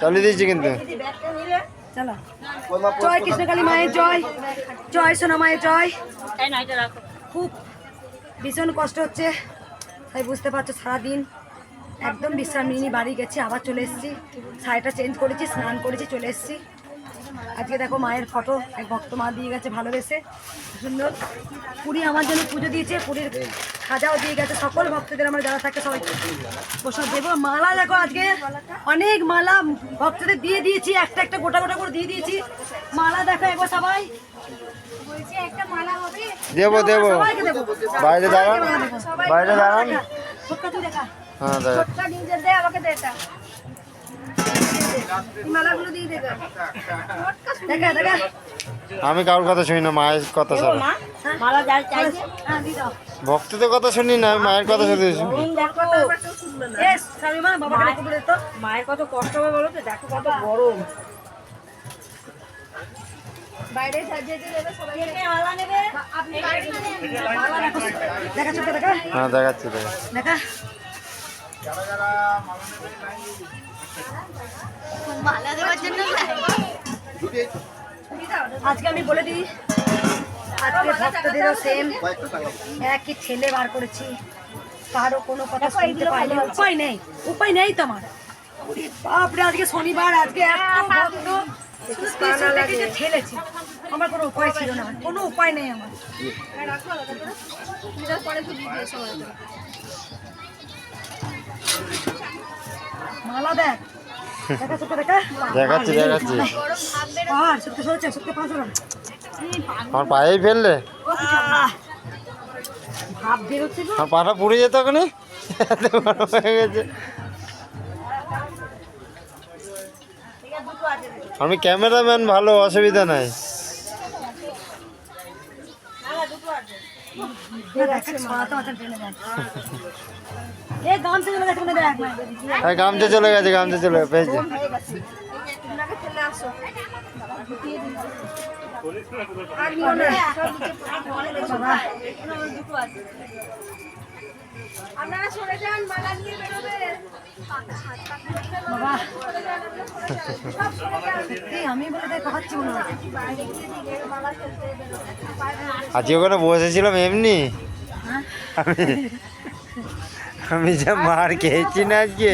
চালিয়ে দিয়েছি কিন্তু। জয় কৃষ্ণকালী মায়ের জয়। জয় সোনা মায়ের জয়। খুব ভীষণ কষ্ট হচ্ছে। তাই বুঝতে পারছ, সারাদিন একদম বিশ্রাম নিয়ে বাড়ি গেছি, আবার চলে এসেছি। শাড়িটা চেঞ্জ করেছি, স্নান করেছি, চলে এসেছি। আজকে দেখো মায়ের ফটো এক ভক্ত মা দিয়ে গেছে ভালোবেসে সুন্দর। পুরী আমার জন্য পুজো দিয়েছে পুরীর খাজাও দিয়ে গেছে সকল ভক্তদের আমরা যারা থাকে সবাই প্রসাদ দেবো। মালা দেখো আজকে অনেক মালা ভক্তদের দিয়ে দিয়েছি একটা একটা গোটা গোটা করে দিয়ে দিয়েছি। মালা দেখো একবার সবাই। দেবো দেবো। বাইরে দাঁড়ান। বাইরে দাঁড়ান। দেখা। হ্যাঁ দাঁড়ান আমাকে এটা এই মালাগুলো দিয়ে দে গা। দেখা দেখা আমি কারোর কথা শুনি না মায়ের কথা ছাড়া। মালা হ্যাঁ দাও। ভক্তদের কথা শুনি না আমি মায়ের কথা শুনি। দেখো। এ স্বামী মা বাবাকে দেখো বলে তো। মায়ের কত কষ্ট হবে বলো তো? দেখো কত গরম। বাইরে সাজিয়ে দেবে সবাই মালা। নেবে? আপনি দেখা। ছোট দেখা। হ্যাঁ দেখাচ্ছি দেখা। দেখা আজকে আমি বলে দিই আজকে ভক্তদেরও সেম একই ছেলে বার করেছি। কারও কোনো কথা শুনতে পাইনি। উপায় নেই উপায় নেই তো আমার। বাপরে আজকে শনিবার আজকে এত ভক্ত। special দেখে যে ঠেলেছি আমার কোনো উপায় ছিল না। কোনো উপায় নেই আমার। মালা দেখ। দেখাচ্ছি দেখাচ্ছি আমার পায়েই ফেললে? আমার পাটা পুড়ে যেত ওখানে? এত হয়ে গেছে আমি ক্যামেরাম্যান ভালো অসুবিধা নাই। হ্যাঁ গামছা চলে গেছে গামছা চলে গেছে পেয়েছে আজকে ওখানে বসেছিলাম এমনি। হ্যাঁ? আমি আমি যা মার খেয়েছি না আজকে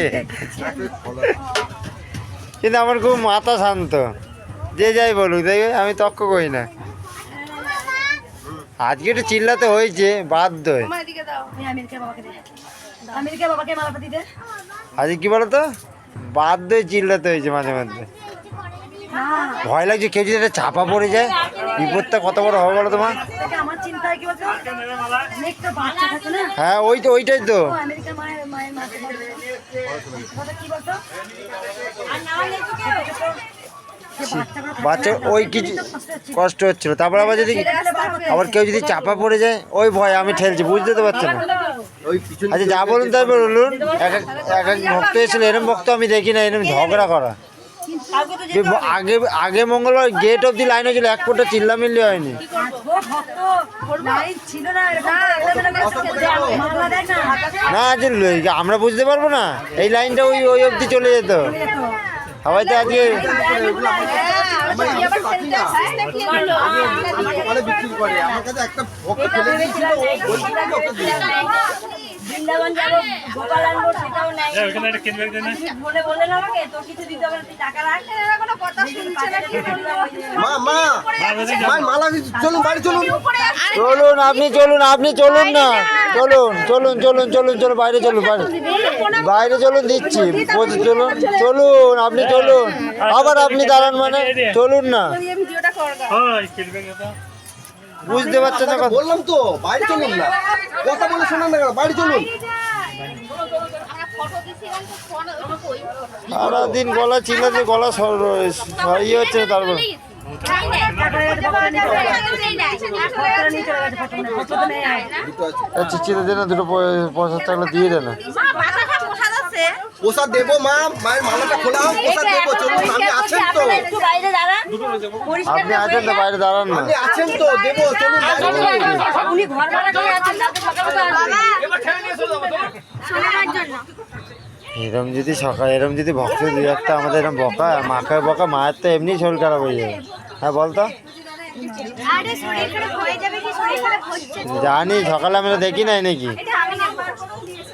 কিন্তু আমার খুব মাথা শান্ত। যে যাই বলুক দেখে আমি তক্ক করি না। আজকে একটু চিল্লাতে হয়েছে মালাটা আজকে কি বলতো? বাধ্যই চিল্লাতে হয়েছে মাঝে মধ্যে। ভয় লাগছে কেউ যদি একটা চাপা পড়ে যায় বিপদটা কত বড় হবে বলো তোমার দেখে আমার চিন্তা হয় কি বলতো? অনেকটা বাচ্চা থাকে না? হ্যাঁ ওই তো ওইটাই তো। বাচ্চা ওই কিছু কষ্ট হচ্ছিল। তারপর আবার যদি। আবার কেউ যদি চাপা পড়ে যায় ওই ভয় আমি ঠেলছি বুঝতে তো পারছি না। আচ্ছা যা বলুন তাই বলুন এক এক এক এক ভক্ত এসেছিল এরম ভক্ত আমি দেখি না এরম ঝগড়া করা। আগে আগে মঙ্গলবার গেট অব্দি লাইন হয়েছিল এক ফুটে চিল্লামিল্লি হয়নি। না আজকে আমরা বুঝতে পারব না এই লাইনটা ওই ওই অব্দি চলে যেত। সবাই তো আজকে বিক্রি করে আমার কাছে একটা বৃন্দাবন যাব গোপাল আনব সেটাও নাই। বলে বলে না আমাকে তো কিছু দিতে হবে তুই টাকা রাখ। কোনো কথা শুনছে না মা মা মা মালা চলুন বাড়ি চলুন। চলুন আপনি চলুন আপনি চলুন না। চলুন চলুন চলুন চলুন চলুন বাইরে চলুন বাইরে। বাইরে চলুন দিচ্ছি। চলুন চলুন আপনি চলুন। আবার আপনি দাঁড়ান মানে চলুন না। বুঝতে পারছেন না কথা? বললাম তো বাড়ি চলুন না কথা বলে শোনান না বাড়ি চলুন সারাদিন গলা চিল্লাতে গলা ইয়ে হচ্ছে না তারপর। আচ্ছা চিন্তা দে না দুটো পয়সা থাকলে দিয়ে দে না প্রসাদ দেবো মা মায়ের মালাটা খোলা হোক প্রসাদ দেবো। চলুন আপনি আছেন তো? বাইরে আপনি আছেন তো বাইরে দাঁড়ান না। আপনি আছেন তো? দেবো চলুন উনি ঘর ভাড়া করে আছেন এরম যদি সকাল এরম যদি ভক্ত দুই একটা আমাদের এরম বকা মাকে বকা মায়ের তো এমনি শরীর খারাপ হয়ে যাবে। হ্যাঁ বলতো জানি সকালে আমরা দেখি নাই নাকি এটা আমি নেব ওটা ও নেবে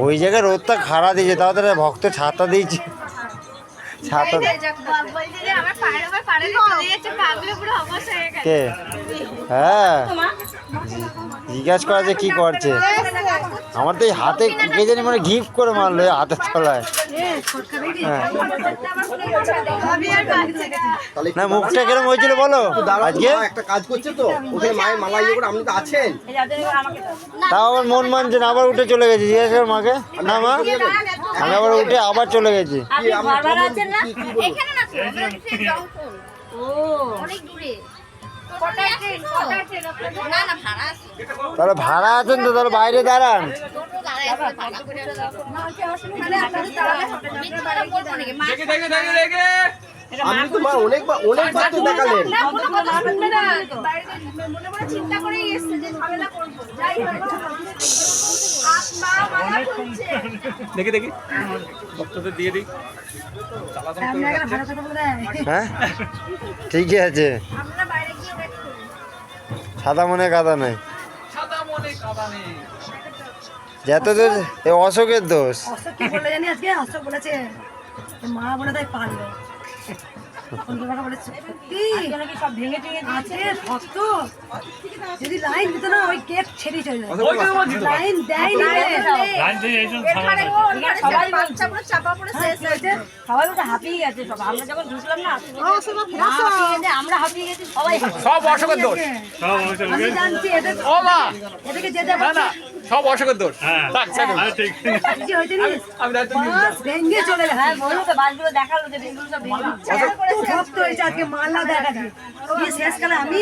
ওই জায়গায় রোদটা খাড়া দিয়েছে তাও তো ভক্ত ছাতা দিয়েছে। ছাতা কে? হ্যাঁ। জিজ্ঞাসা করা যে কি করছে। আমার তো এই হাতে কে জানি মানে গিফট করে মারলো হাতের তলায়। হ্যাঁ না মুখটা কিরম হয়েছিল বলো আজকে একটা কাজ করছে তো ওখানে মায়ের মালা ইয়ে করে আপনি তো আছেন তাও আবার মন মানছে না আবার উঠে চলে গেছে জিজ্ঞাসা কর মাকে না মা আমি আবার উঠে আবার চলে গেছি আপনি বারবার আছেন না এখানে না তো আমরা হচ্ছে জংশন ও অনেক দূরে তাহলে ভাড়া আছেন তো তাহলে বাইরে দাঁড়ান। আপনি তো মা অনেকবার অনেকবার তো দেখালেন। না কোনো কথা শুনবে না। বাইরে চিন্তা করেই এসেছে যে ঝামেলা করব। যাই হোক আপ মা করছে। দেখি দেখি। ভক্তদের দিয়ে দিই। হ্যাঁ ঠিকই আছে। সাদা মনে কাদা নাই। সাদা মনে কাদা নেই। যত দোষ এ অশোকের দোষ। অশোক কি বলে জানি? আজকে অশোক বলেছে মা বলে তাই যদি লাইন দিত না ওই গেট ছেড়ে চলে যায় লাইন দেয়নি সবাই ওটা হাঁপিয়ে গেছে সব। আমরা যখন ঢুকলাম না হাঁপিয়ে আমরা হাঁপিয়ে গেছি সবাই সব অশোকের দোষ। আমি জানছি এদেরকে যেতে সব অশোকের দোষ। থাক, হয়েছে জানিস আমি দায়িত্ব ভেঙে চলে হ্যাঁ বলল তো বাসগুলো দেখাল যে এগুলো সব ভেঙে দিচ্ছে। এত ভক্ত হয়েছে আজকে মাল্লা দেখা দিয়ে শেষকালে আমি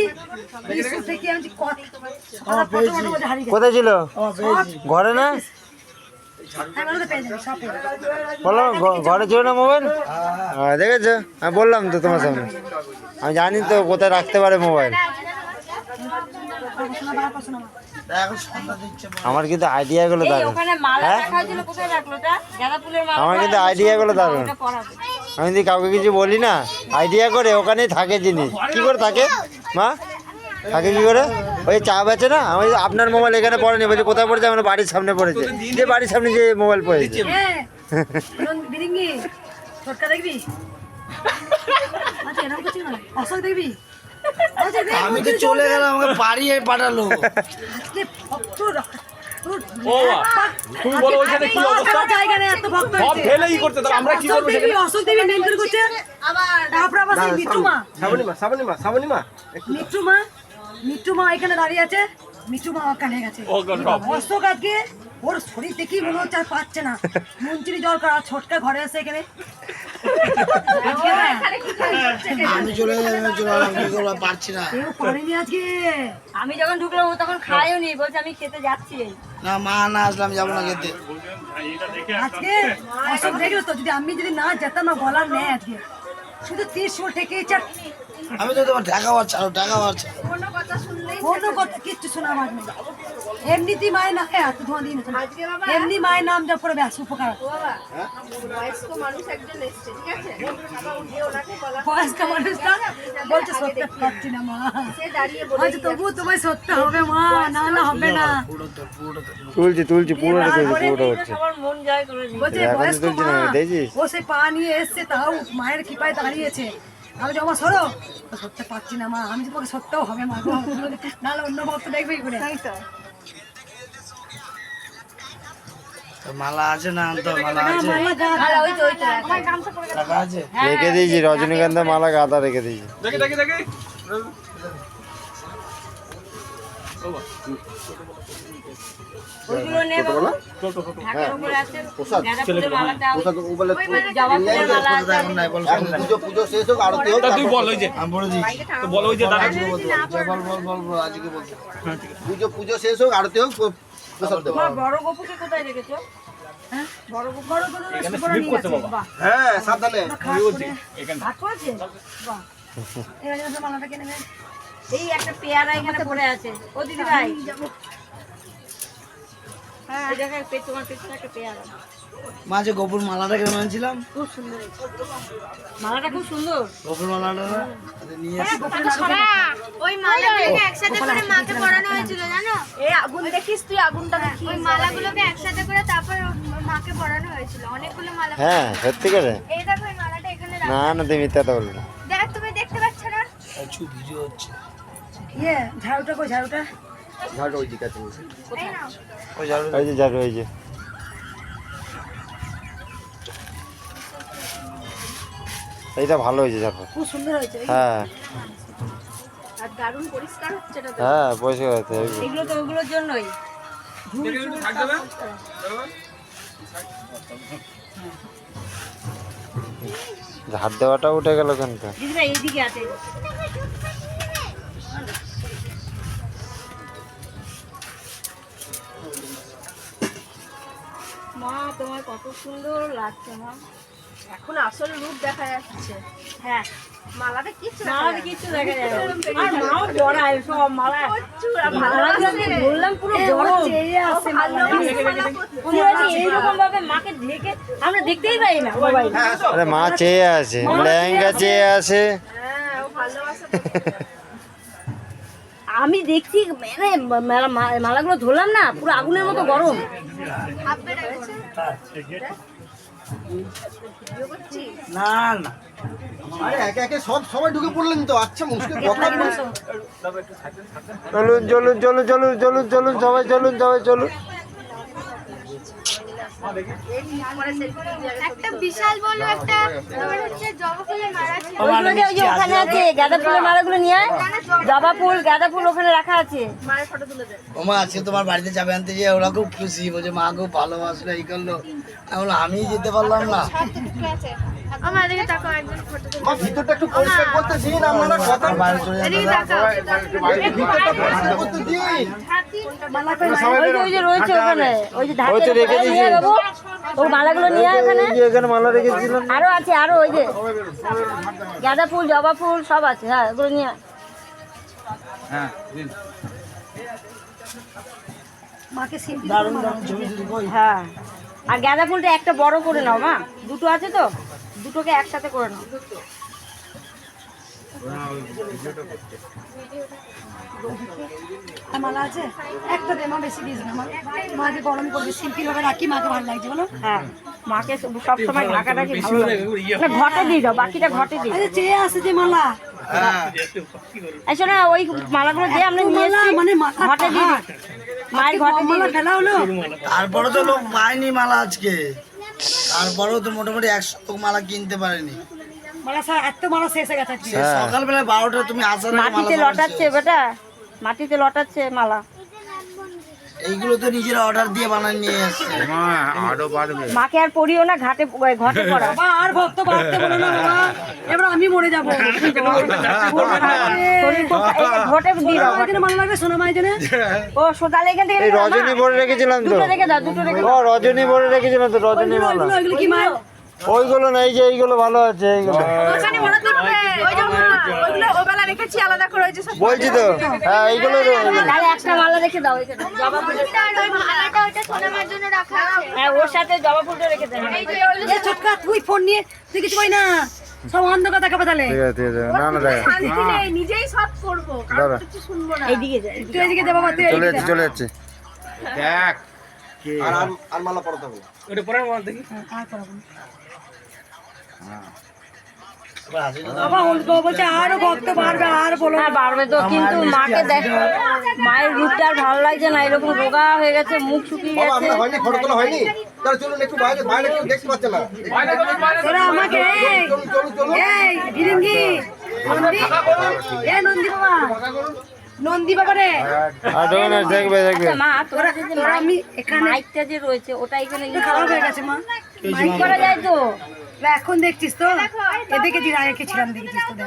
থেকে আমি কত সকালে ফটো ফটো মধ্যে হারিয়ে গেছি। কোথায় ছিল? ঘরে না? হ্যাঁ বলো ঘরে ছিল না মোবাইল? হ্যাঁ। দেখেছ? আমি বললাম তো তোমার সামনে আমি জানি তো কোথায় রাখতে পারে মোবাইল। আমার কিন্তু দারুণ। ওখানে মালা হ্যাঁ? আমার কিন্তু আইডিয়াগুলো দারুণ। ওটা পরাবে আমি যদি কাউকে কিছু বলি না আইডিয়া করে ওখানেই থাকে জিনিস। কি করে থাকে? মা? থাকে কি করে? ওই চা বেচে না? আমি আপনার মোবাইল এখানে পড়েনি। বলছি কোথায় পড়েছে? আমার বাড়ির সামনে পড়েছে। যে বাড়ির সামনে যে মোবাইল পড়েছে। হ্যাঁ। দেখবি? আচ্ছা এরকম কিছু না অশোক দেখবি? দেখ, আমি তো চলে গেলাম আমাকে পাড়িয়ে পাঠালো। ও তুমি বলো ওইখানে কি অবস্থা? সব। ফেলে ই করতে তাহলে আমরা কি করব সেখানে? দেবী মেনটেন করছে। তারপর আবার সেই এখানে দাঁড়িয়ে আছে। মিঠু মা ওখানে গেছে। ও আজকে ওর শরীর দেখেই মনে হচ্ছে আর পাচ্ছে না। মন্ত্রী জল করা ছোটকা ঘরে আছে এখানে। আমি চলে গেলাম আমি চলে গেলাম কি করব পারছি না। কেউ পারেনি আজকে। আমি যখন ঢুকলাম ও তখন খাইও নি বলছে আমি খেতে যাচ্ছি। না মা না আসলাম যাব না খেতে। আজকে অশোক দেখল তো যদি আমি যদি না যেতাম না বলার নেই আজকে। শুধু ত্রিশুল ঠেকে চার আমি তো তোমার টাকা পাচ্ছি আরও টাকা পাচ্ছি কোনো কথা শুনলেই কোনো কথা কিচ্ছু শোনা আমার এমনিতেই মায়ের না হ্যাঁ তো ধোঁয়া দিন এমনি মায়ের নাম যা করে ব্যাস উপকার। বয়স্ক মানুষ একজন এসছে ঠিক আছে? বাবা উঠে ওনাকে বলা বয়স্ক মানুষটা বলছে সত্যি পাচ্ছি না মা। সে দাঁড়িয়ে বলে আচ্ছা তবুও তোমায় সত্যি হবে মা না না হবে না। তুলছি তুলছি পুরোটা তুলছি পুরোটা হচ্ছে। মন বলছে বয়স্ক মা ও সে পা নিয়ে এসছে তাও মায়ের কৃপায় দাঁড়িয়েছে। আমি জমা সরো। সত্যি পাচ্ছি না মা আমি তোমাকে সত্যও হবে মা। নাহলে অন্য ভক্ত দেখবে কি করে? তো। মালা আছে না আনতে মালা না, আছে। মালা গা- আলা ওই তো ওই তো টাকা আছে? রেখে দিয়েছি রজনীগন্ধা মালা গাঁদা রেখে দিয়েছি। দেখি দেখি দেখি। ওইগুলো নেব। ঢাকার উপরে আছে প্রসাদ। গাঁদা ফুলের মালাটা প্রসাদ ও বলে জবা ফুলের মালা আছে। এখন নাই বল। এখন পুজো পুজো শেষ হোক আরতি হোক বড় গপুকে কোথায় রেখেছো? বড় গো- বড় গো তো এখানে বড় স্লিপ নিয়ে করতে গেছে। বাবা। হ্যাঁ সাবধানে। নেবে। এই একটা পেয়ারা এখানে পড়ে আছে। ও দিদি ভাই এই দেখো পে- তোমার পেছনে একটা পেয়ারা। মা যে গোপুর মালাটা কেমন আনছিলাম? মালাটা খুব সুন্দর। গোপুর মালাটা না? এটা নিয়ে এসে ওই মালাগুলোকে একসাথে করে মাকে পরানো হয়েছিল জানো? এই আগুন দেখিস তুই আগুনটা দেখিস। ওই মালাগুলোকে একসাথে করে তারপর মাকে পরানো হয়েছিল। অনেকগুলো মালা হ্যাঁ সত্যি করে? এই দেখো এই মালাটা এখানে না না তুমি মিথ্যা তো বলবে না। দেখ তুমি দেখতে পাচ্ছ না? কিছু ভিডিও হচ্ছে। ইয়ে ঝাড়ুটা কই ঝাড়ুটা? ঝাড় ওই দিকে আছে। এই নাও। ওই যে যাবে ওই যে। এইটা ভালো হয়েছে দেখো। খুব সুন্দর হয়েছে হ্যাঁ। আর দারুণ পরিষ্কার হচ্ছে এটা হ্যাঁ পরিষ্কার হচ্ছে এগুলো তো ওগুলোর জন্যই। ঝাড় দেওয়াটা উঠে গেল কেন দিদিরা এইদিকে আছে মা তোমার কত সুন্দর লাগছে মা। এখন আসল রূপ দেখা যাচ্ছে। হ্যাঁ মালাটা কিচ্ছু মালা কিচ্ছু দেখা যায় আর মাও জড়ায় সব মালা। বললাম পুরো গরম চেয়ে আসছে মালা। কি হয়েছে? এইরকম ভাবে মাকে ঢেকে আমরা দেখতেই পাই না। আরে মা চেয়ে আছে লেহেঙ্গা চেয়ে আছে। আমি দেখছি মানে মেলা- মালাগুলো ধরলাম না পুরো আগুনের মতো গরম। না না। আরে একে একে সব সবাই ঢুকে পড়লেন তো। আচ্ছা মুশকিল কথা বলছে চলুন চলুন চলুন চলুন চলুন চলুন সবাই চলুন সবাই চলুন। একটা বিশাল বড় একটা তোমার হচ্ছে জবা ফুলের মালা ছিল। ওইগুলো ওই যে ওখানে আছে। গাঁদা ফুলের মালাগুলো নিয়ে আয়। জবা ফুল। গাঁদা ফুল ওখানে রাখা আছে। ও মা আজকে তোমার বাড়িতে যাবে আনতে যে ওরা খুব খুশি। বলছে মা খুব ভালোবাসলো এই করল। আমি আমি যেতে পারলাম না। আমার দিকে তাকাও একজন ফটো তুলে মা ভিতরটা একটু পরিষ্কার করতে দিন আপনারা কথা বাইরে চলে যাবে এদিকে তাকাও। ভিতরটা পরিষ্কার করতে দিন ওই যে রয়েছে ওখানে ওই যে রেখে দিয়েছি। মালাগুলো নিয়ে এখানে। মালা রেখেছিলাম আরও আছে আরও ওই যে। গাঁদা ফুল জবা ফুল সব আছে। হ্যাঁ ওগুলো নিয়ে। মাকে সিম্পল দারুণ দারুণ ছবি। তুলি হ্যাঁ। আর গাঁদা ফুলটা একটা বড় করে নাও মা। দুটো আছে তো? দুটোকে একসাথে করে নাও। মালা আছে? একটা দে মা বেশি দিস না মা। মাকে গরম করবে সিম্পল ভাবে রাখি মাকে ভালো লাগছে বলো। হ্যাঁ মাকে সব সময় ভালো লাগে? ঘটে দিয়ে দাও বাকিটা ঘটে দিই চেয়ে আসে যে মালা। এসো না ওই মালাগুলো দিয়ে আমরা নিয়ে এসেছি। মানে ঘটে দিয়ে মায়ের ঘটে দিয়ে হলো? তারপরে তো লোক পায়নি মালা আজকে। তারপরেও তো মোটামুটি একশো মালা কিনতে পারেনি। হয়ে সকালবেলা বারোটা তুমি আসার মাটিতে লটাচ্ছে বেটা। মাটিতে লটাচ্ছে মালা। এইগুলো তো নিজেরা অর্ডার দিয়ে বানায় নিয়ে এসছে। মাকে আর পড়িও না ঘাটে ঘটে পড়া বাবা আর ভক্ত বাড়তে বলো না বাবা। এবার আমি মরে যাব। ঘটে দিয়ে দাও এখানে ভালো লাগবে সোনা মাই জন্য? ও সোদালে এখান থেকে রজনী মা। ভরে রেখেছিলাম তো। দুটো রেখে দাও দুটো রেখে ও রজনী ভরে রেখেছিলাম তো রজনী মালা। ওইগুলো কি ওইগুলো না এই যে এইগুলো ভালো আছে এইগুলো। বলছি তো হ্যাঁ এইগুলো তাহলে একটা মালা রেখে দাও এখানে জবা ফুল আর ওই মালাটা জন্য রাখা হ্যাঁ ওর সাথে জবা ফুলটা রেখে দেন। তুই ফোন নিয়ে তুই কিছু কই না? সব অন্ধকার দেখাবে তাহলে। ঠিক আছে ঠিক আছে না না দেখা। নিজেই সব করব দাদা। এইদিকে যায় তুই এদিকে দে বাবা তুই চলে যাচ্ছে চলে যাচ্ছে। আর আর- আর মালা পরাতে হবে ওটা পরে মালা দেখি। এবার আসি না। বাবা অল্প বলছে আরও ভক্ত বাড়বে আর বলো বাড়বে তো কিন্তু মাকে দেখ মায়ের রূপটা আর ভালো লাগছে না এরকম রোগা হয়ে গেছে মুখ শুকিয়ে গেছে। আমাকে এই, নন্দী বাবা। নন্দী দেখবে দেখবে দেখবে। আচ্ছা, মা তোরা আমি এখানে মাইকটা যে রয়েছে ওটা এখানে খারাপ হয়ে গেছে মা। মাইক করা যায় তো? এখন দেখছিস তো? এদিকে দিন আগে ছিলাম দেখছিস তো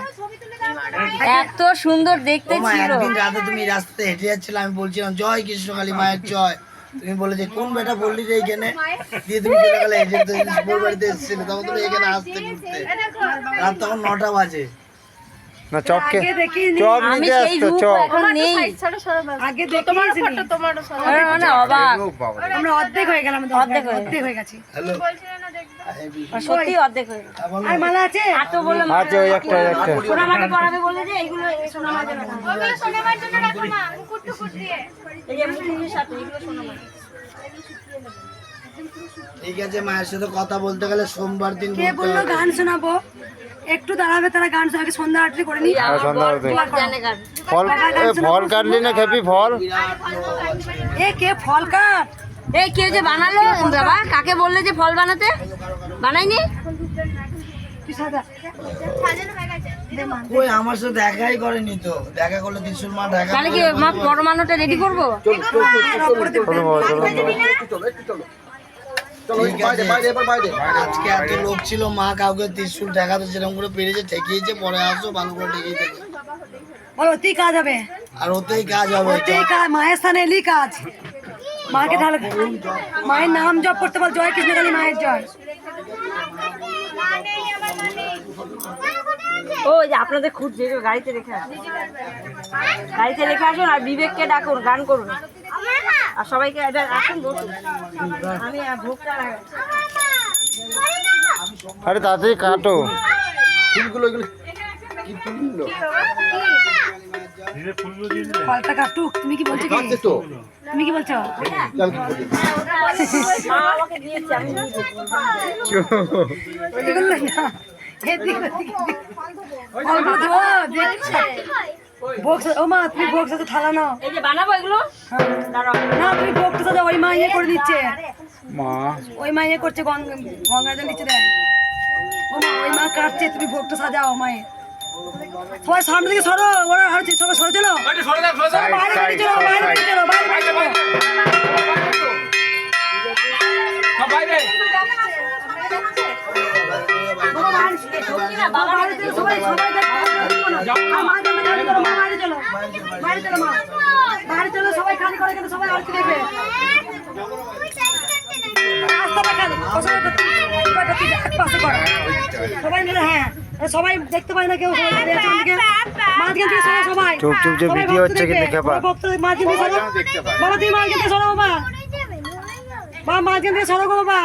এত সুন্দর দেখতে ছিল। একদিন রাতে তুমি রাস্তাতে হেঁটে যাচ্ছিলে আমি বলছিলাম জয় কৃষ্ণকালী মায়ের জয়। তুমি বলে যে কোন বেটা বললি যে এইখানে দিয়ে তুমি চলে গেলে হেঁটে তো বাড়িতে এসেছিলে তখন তুমি এখানে আসতে ঘুরতে। রাত তখন নটা বাজে। না চপ কে আগে চপ নিতে আসতো রূপ চপ। নেই। আগে দেখিনি আরে মানে অবাক। আমরা অর্ধেক হয়ে গেলাম অর্ধেক অর্ধেক হয়ে গেছে। সত্যি অর্ধেক হয়ে গেছে। আর মালা আছে? তো বললাম আছে ওই একটা একটা। সোনা মাকে পড়াবে বলে যে এইগুলো সোনা মাকে ওগুলো শোনাবার জন্য রাখো মা মুকুট টুকুট দিয়ে। এই যে মুখের সাথে এগুলো সোনা মা ঠিক আছে মায়ের সাথে কথা বলতে গেলে সোমবার দিন কে বলল গান শোনাবো? একটু দাঁড়াবে তারা গান শোনাকে সন্ধ্যা আরতি করে নি। গান। ফল এ, ফল কাটলি না খেপি ফল? এ কে ফল কাট? এই কেউ যে বানালো? বাবা কাকে বললে যে ফল বানাতে? বানাইনি হয়ে কই আমার সাথে দেখাই করেনি তো। দেখা করলে ত্রিশুল মা দেখা তাহলে কি মা পরমাণুটা রেডি করব? চলো চলো চলো। আজকে এত লোক ছিল মা কাউকে ত্রিশুল দেখাতে সেরকম করে পেরেছে ঠেকিয়েছে পরে আসো ভালো করে ঠেকিয়ে দেবে বল ওতেই কাজ হবে? আর ওতেই কাজ হবে ওতেই কাজ মায়ের স্থানে এলি কাজ। মাকে তাহলে মায়ের নাম জপ করতে বল জয় কৃষ্ণ কালী মায়ের জয়। ও এই যে আপনাদের খুঁজছে যে গাড়িতে রেখে আসুন। গাড়িতে রেখে আসুন আর বিবেককে ডাকুন গান করুন। আর সবাইকে এবার আসুন বসুন। আমি ভোগটা আরে তাড়াতাড়ি কাটো। ফুলগুলো এগুলো কি ফুলগুলো? কাটুক তুমি কি বলছো কি? তুমি কি বলছো? আমাকে দিয়েছে আমি নিয়েছি এগুলো না এদিকে ওদিকে। ফলগুলো ধো দেখছি বক্স ও মা তুমি বক্স আছে থালা নাও এই যে বানাবো এগুলো ওই মা ইয়ে করে দিচ্ছে ওই মা ইয়ে করছে গঙ্গা ও মা ওই মা কাটছে তুমি ভোগটা সাজাও মায়ের সবাই সামনে থেকে সরো ওরা হারছে সবাই সরে চলো বাইরে চলো চলো আর বাইরে সবাই খালি করে কিন্তু দেখবে। মিলে হ্যাঁ সবাই দেখতে পায় না কেউ সবাই চুপ চুপ যে ভিডিও হচ্ছে দেখবে। কিন্তু খেপা। মাঝখান থেকে সরো। বাবা তুমি মাঝখান থেকে সরো বাবা। বাবা মাঝখান থেকে সরো গো বাবা।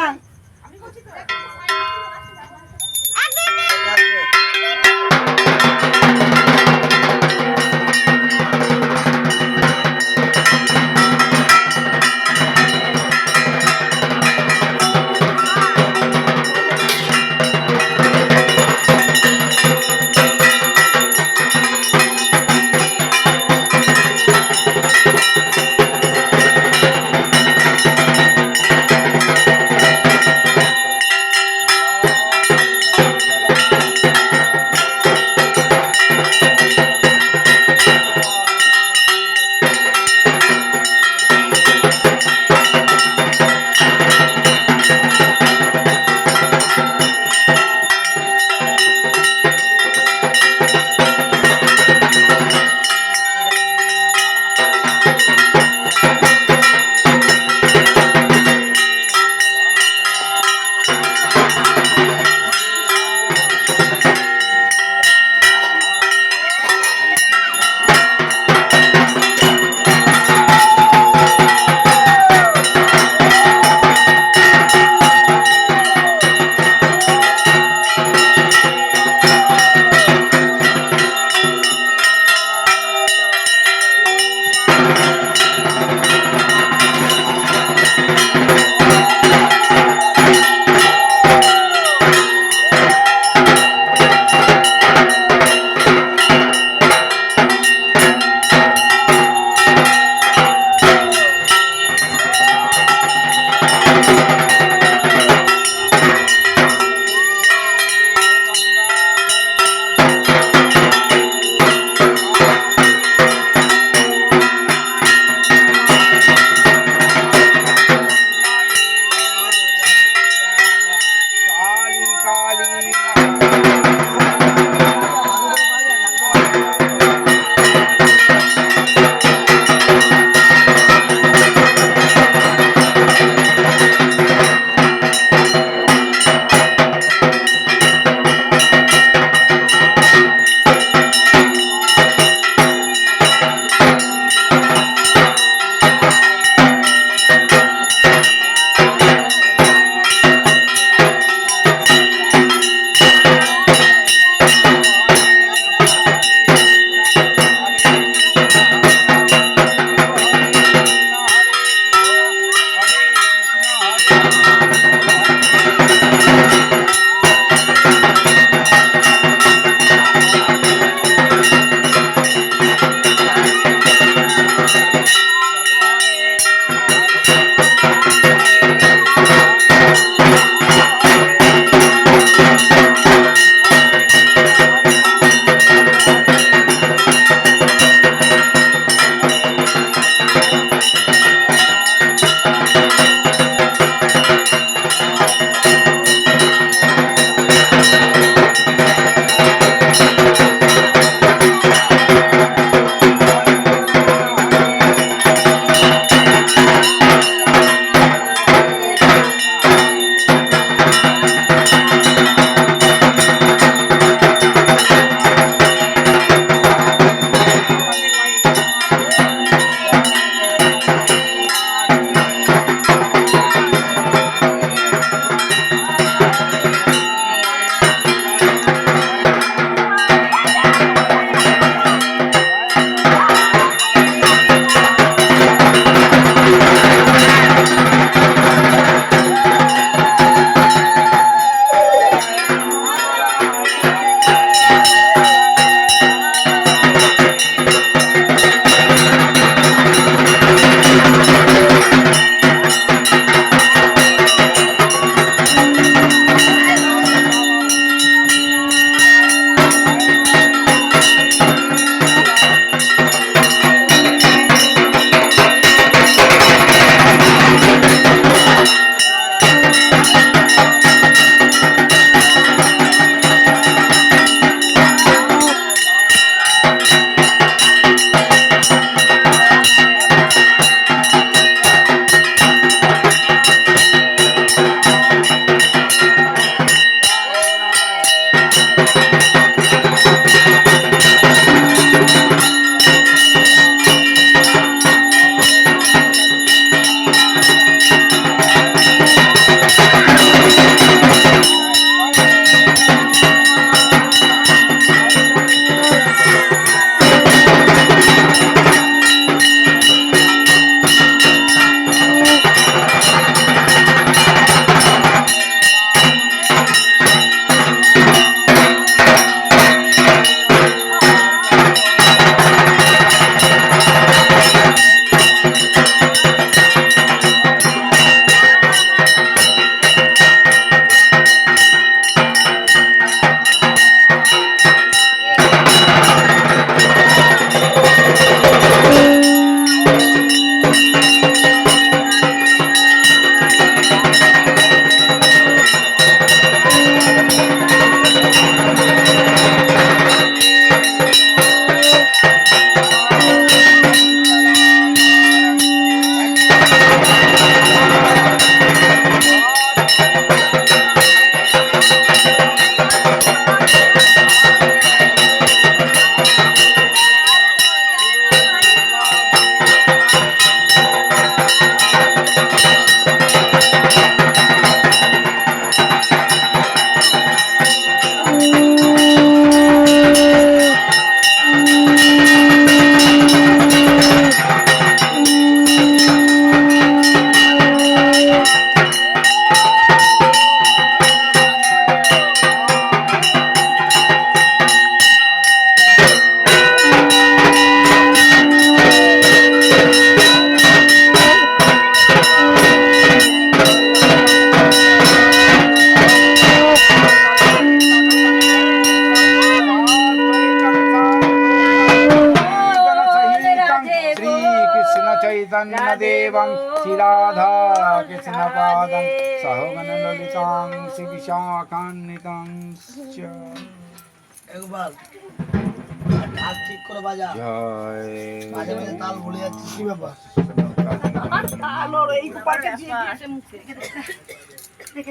ভুলে যাচ্ছিস কি ব্যাপার?